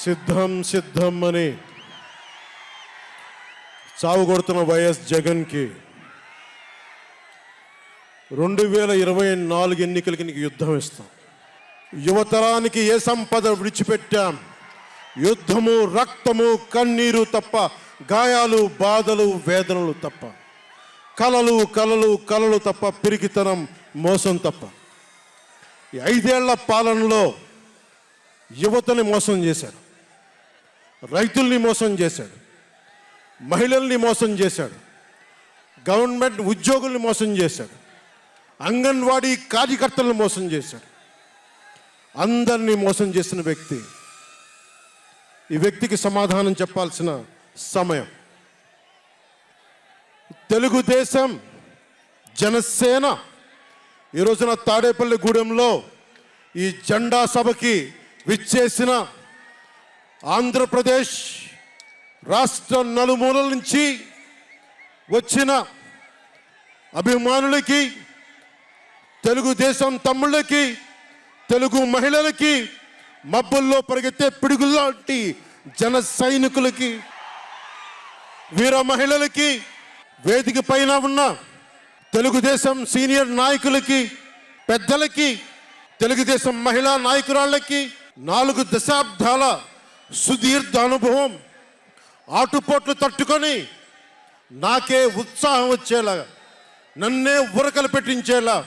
సిద్ధం సిద్ధం అని చావు కొడుతున్న వైఎస్ జగన్కి రెండు వేల ఇరవై నాలుగు ఎన్నికలకి నీకు యుద్ధం ఇస్తాం. యువతరానికి ఏ సంపద విడిచిపెట్టాం? యుద్ధము రక్తము కన్నీరు తప్ప గాయాలు బాధలు వేదనలు తప్ప కలలు కలలు కలలు తప్ప పిరికితనం మోసం తప్ప. ఈ ఐదేళ్ళ పాలనలో యువతని మోసం చేశారు. రైతుల్ని మోసం చేశాడు. మహిళల్ని మోసం చేశాడు. గవర్నమెంట్ ఉద్యోగుల్ని మోసం చేశాడు. అంగన్వాడీ కార్యకర్తలను మోసం చేశాడు. అందరినీ మోసం చేసిన వ్యక్తి. ఈ వ్యక్తికి సమాధానం చెప్పాల్సిన సమయం. తెలుగుదేశం జనసేన ఈ రోజున తాడేపల్లి గూడెంలో ఈ జెండా సభకి విచ్చేసిన ఆంధ్రప్రదేశ్ రాష్ట్ర నలుమూలల నుంచి వచ్చిన అభిమానులకి తెలుగుదేశం తమ్ముళ్ళకి తెలుగు మహిళలకి మబ్బుల్లో పరిగెత్తే పిడుగులాంటి జన సైనికులకి వీర మహిళలకి వేదిక పైన ఉన్న తెలుగుదేశం సీనియర్ నాయకులకి పెద్దలకి తెలుగుదేశం మహిళా నాయకురాళ్ళకి నాలుగు దశాబ్దాల సుదీర్ఘ అనుభవం. ఆటుపోట్లు తట్టుకొని నాకే ఉత్సాహం వచ్చేలా నన్నే ఉరకలు పెట్టించేలా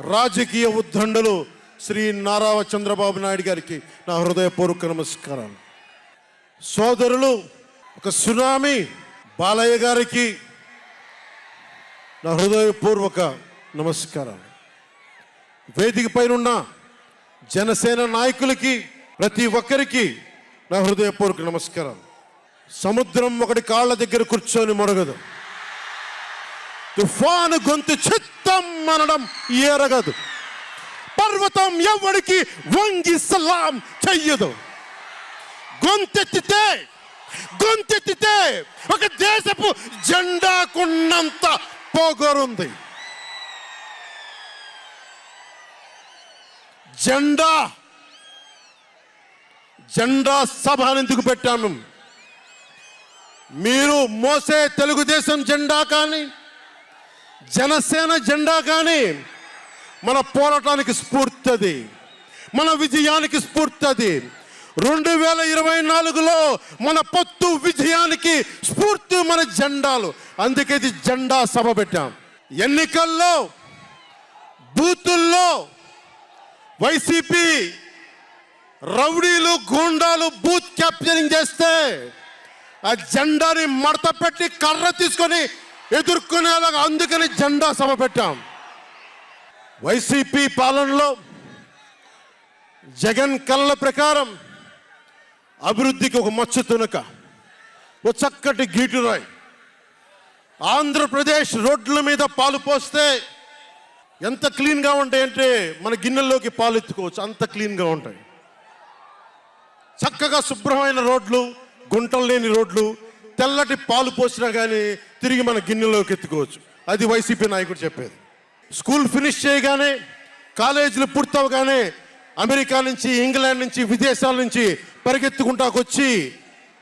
రాజకీయ ఉద్దండలు శ్రీ నారా చంద్రబాబు నాయుడు గారికి నా హృదయపూర్వక నమస్కారాలు. సోదరులు ఒక సునామీ బాలయ్య గారికి నా హృదయపూర్వక నమస్కారాలు. వేదిక పైన జనసేన నాయకులకి ప్రతి ఒక్కరికి నా హృదయపూర్వక నమస్కారం. సముద్రం ఒకటి కాళ్ళ దగ్గర కూర్చొని మొరగదు. తుఫాను గొంతు చిత్తం అనడం ఎరగదు పర్వతం ఎవడికి వంగి సలాం చెయ్యదు. గొంతెత్తితే గొంతెత్తితే ఒక దేశపు జెండాకున్నంత పోగొరుంది. జెండా జెండా సభ ఎందుకు పెట్టాము మీరు మోసే తెలుగుదేశం జెండా కానీ జనసేన జెండా కానీ మన పోరాటానికి స్ఫూర్తి మన విజయానికి స్ఫూర్తి రెండు వేల ఇరవై నాలుగులో మన పొత్తు విజయానికి స్ఫూర్తి మన జెండాలు. అందుకే ఇది జెండా సభ పెట్టాం. ఎన్నికల్లో బూతుల్లో వైసీపీ రౌడీలు గూండాలు బూత్ క్యాప్చరింగ్ చేస్తే ఆ జెండాని మడత పెట్టి కర్ర తీసుకొని ఎదుర్కొనేలాగా అందుకని జెండా సభ పెట్టాం. వైసీపీ పాలనలో జగన్ కళ్ళ ప్రకారం అభివృద్ధికి ఒక మచ్చ తునక ఒక చక్కటి గీటురాయ్ ఆంధ్రప్రదేశ్ రోడ్ల మీద పాలు పోస్తే ఎంత క్లీన్గా ఉంటాయంటే మన గిన్నెల్లోకి పాలు ఎత్తుకోవచ్చు అంత క్లీన్గా ఉంటాయి. చక్కగా శుభ్రమైన రోడ్లు గుంటలు లేని రోడ్లు తెల్లటి పాలు పోసినా కానీ తిరిగి మన గిన్నెలోకి ఎత్తుకోవచ్చు. అది వైసీపీ నాయకుడు చెప్పేది. స్కూల్ ఫినిష్ చేయగానే కాలేజీలు పూర్తవగానే అమెరికా నుంచి ఇంగ్లాండ్ నుంచి విదేశాల నుంచి పరిగెత్తుకుంటాకొచ్చి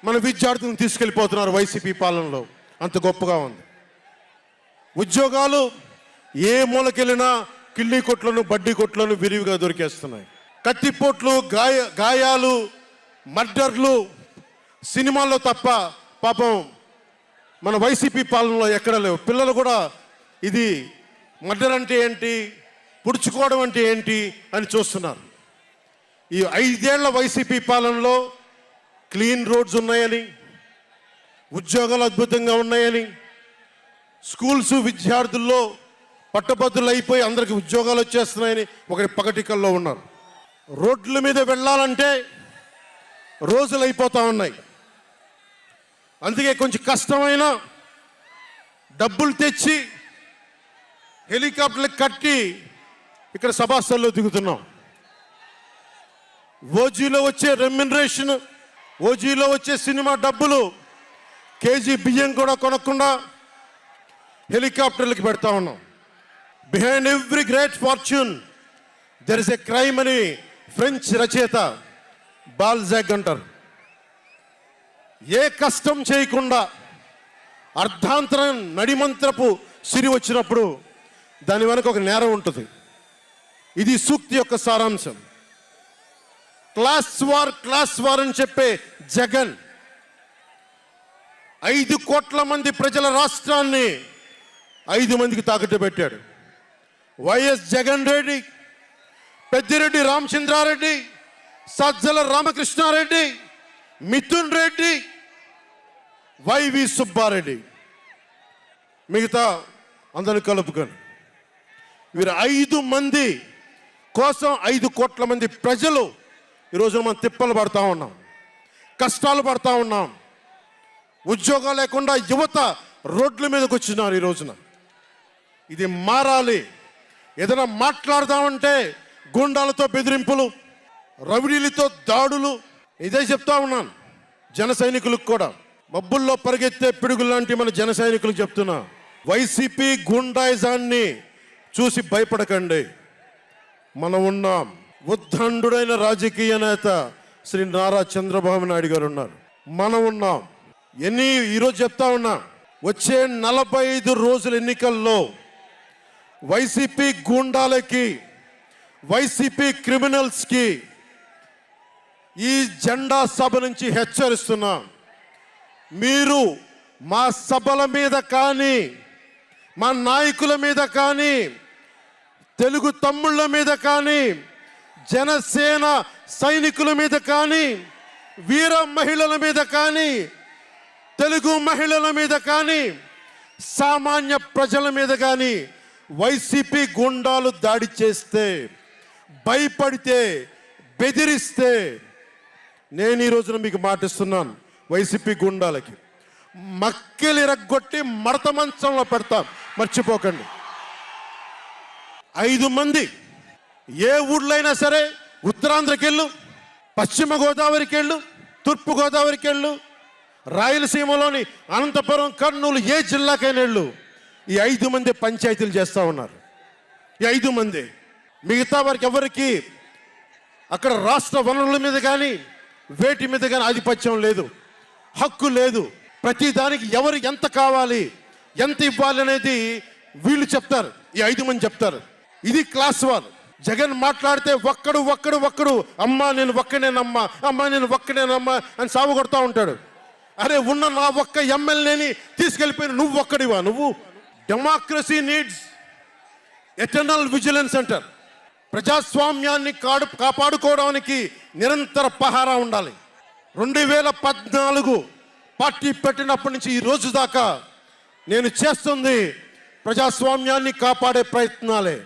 మన విద్యార్థులను తీసుకెళ్ళిపోతున్నారు వైసీపీ పాలనలో. అంత గొప్పగా ఉంది. ఉద్యోగాలు ఏ మూలకెళ్ళినా కిళ్ళీ కొట్లను బడ్డీ కొట్లను విరివిగా దొరికేస్తున్నాయి. కత్తిపోట్లు గాయ గాయాలు మర్డర్లు సినిమాల్లో తప్ప పాపం మన వైసీపీ పాలనలో ఎక్కడ లేవు. పిల్లలు కూడా ఇది మర్డర్ అంటే ఏంటి పుడుచుకోవడం అంటే ఏంటి అని చూస్తున్నారు. ఈ ఐదేళ్ళ వైసీపీ పాలనలో క్లీన్ రోడ్స్ ఉన్నాయని ఉద్యోగాలు అద్భుతంగా ఉన్నాయని స్కూల్స్ విద్యార్థుల్లో పట్టభద్రులు అయిపోయి అందరికి ఉద్యోగాలు వచ్చేస్తున్నాయని ఒకటి పగటికల్లో ఉన్నారు. రోడ్ల మీద వెళ్ళాలంటే రోజులు అయిపోతూ ఉన్నాయి. అందుకే కొంచెం కష్టమైన డబ్బులు తెచ్చి హెలికాప్టర్లు కట్టి ఇక్కడ సభాస్థల్లో దిగుతున్నాం. ఓజీలో వచ్చే రెమ్యునరేషన్ ఓజీలో వచ్చే సినిమా డబ్బులు కేజీ బియ్యం కూడా కొనకుండా హెలికాప్టర్లకి పెడతా ఉన్నాం. Behind every great fortune there is a crime అని ఫ్రెంచ్ రచయిత బాల్జాగ్ అంటారు. ఏ కష్టం చేయకుండా అర్ధాంతరం నడిమంత్రపు సిరి వచ్చినప్పుడు దాని వెనక ఒక నేరం ఉంటుంది. ఇది సూక్తి యొక్క సారాంశం. క్లాస్ వార్ క్లాస్ వార్ అని చెప్పే జగన్ ఐదు కోట్ల మంది ప్రజల రాష్ట్రాన్ని ఐదు మందికి తాకట్టు పెట్టాడు. YS Jagan Reddy Peddireddy Ramachandra Reddy Sajjala Ramakrishna Reddy Mithun Reddy YV Subba Reddy. మిగతా అందరిని కలుపుకొని వీరు ఐదు మంది కోసం ఐదు కోట్ల మంది ప్రజలు ఈరోజు మనం తిప్పలు పడతా ఉన్నాం కష్టాలు పడతా ఉన్నాం. ఉద్యోగాలు లేకుండా యువత రోడ్ల మీదకి వచ్చినారు ఈ రోజున. ఇది మారాలి. ఏదైనా మాట్లాడదామంటే గుండాలతో బెదిరింపులు రవిడీలతో దాడులు. ఇదే చెప్తా ఉన్నాను. జన సైనికులకు కూడా. మబ్బుల్లో పరిగెత్తే పిడుగులు లాంటి మన జన సైనికులకు చెప్తున్నా. వైసీపీ గుండాయిజాన్ని చూసి భయపడకండి. మనం ఉన్నాం. ఉద్దండుడైన రాజకీయ నేత శ్రీ నారా చంద్రబాబు నాయుడు గారు ఉన్నారు. మనం ఉన్నాం. ఎన్ని ఈరోజు చెప్తా ఉన్నా. వచ్చే నలభై ఐదు రోజుల ఎన్నికల్లో వైసీపీ గూండాలకి వైసీపీ క్రిమినల్స్కి ఈ జెండా సభ నుంచి హెచ్చరిస్తున్నాం. మీరు మా సభల మీద కానీ మా నాయకుల మీద కానీ తెలుగు తమ్ముళ్ళ మీద కానీ జనసేన సైనికుల మీద కానీ వీర మహిళల మీద కానీ తెలుగు మహిళల మీద కానీ సామాన్య ప్రజల మీద కానీ వైసీపీ గుండాలు దాడి చేస్తే భయపడితే బెదిరిస్తే నేను ఈ రోజున మీకు మాటిస్తున్నాను వైసీపీ గుండాలకి. మక్కెలు ఇరగ్గొట్టి మడత మంచంలో పెడతాం. మర్చిపోకండి. ఐదు మంది ఏ ఊళ్ళైనా సరే ఉత్తరాంధ్రకి వెళ్ళు పశ్చిమ గోదావరికి వెళ్ళు తూర్పు గోదావరికి వెళ్ళు రాయలసీమలోని అనంతపురం కర్నూలు ఏ జిల్లాకైనా వెళ్ళు. ఈ ఐదు మంది పంచాయతీలు చేస్తూ ఉన్నారు. ఈ ఐదు మంది మిగతా వారికి ఎవరికి? అక్కడ రాష్ట్ర వనరుల మీద కానీ వేటి మీద కానీ ఆధిపత్యం లేదు. హక్కు లేదు. ప్రతి దానికి ఎవరు ఎంత కావాలి ఎంత ఇవ్వాలి అనేది వీళ్ళు చెప్తారు. ఈ ఐదు మంది చెప్తారు. ఇది క్లాస్ వన్ జగన్ మాట్లాడితే ఒక్కడు ఒక్కడు ఒక్కడు అమ్మా నేను ఒక్కనేనమ్మా అమ్మా నేను ఒక్కనేనమ్మా అని సాగు కొడతా ఉంటాడు. అరే ఉన్న నా ఒక్క ఎమ్మెల్యేని తీసుకెళ్ళిపోయిన నువ్వు ఒక్కడివా? నువ్వు? డెమోక్రసీ నీడ్స్ ఎటర్నల్ విజిలెన్స్ అంటారు ప్రజాస్వామ్యాన్ని కాడు కాపాడుకోవడానికి నిరంతర పహారా ఉండాలి. రెండు వేల పద్నాలుగు పార్టీ పెట్టినప్పటి నుంచి ఈ రోజు దాకా నేను చేస్తుంది ప్రజాస్వామ్యాన్ని కాపాడే ప్రయత్నాలే.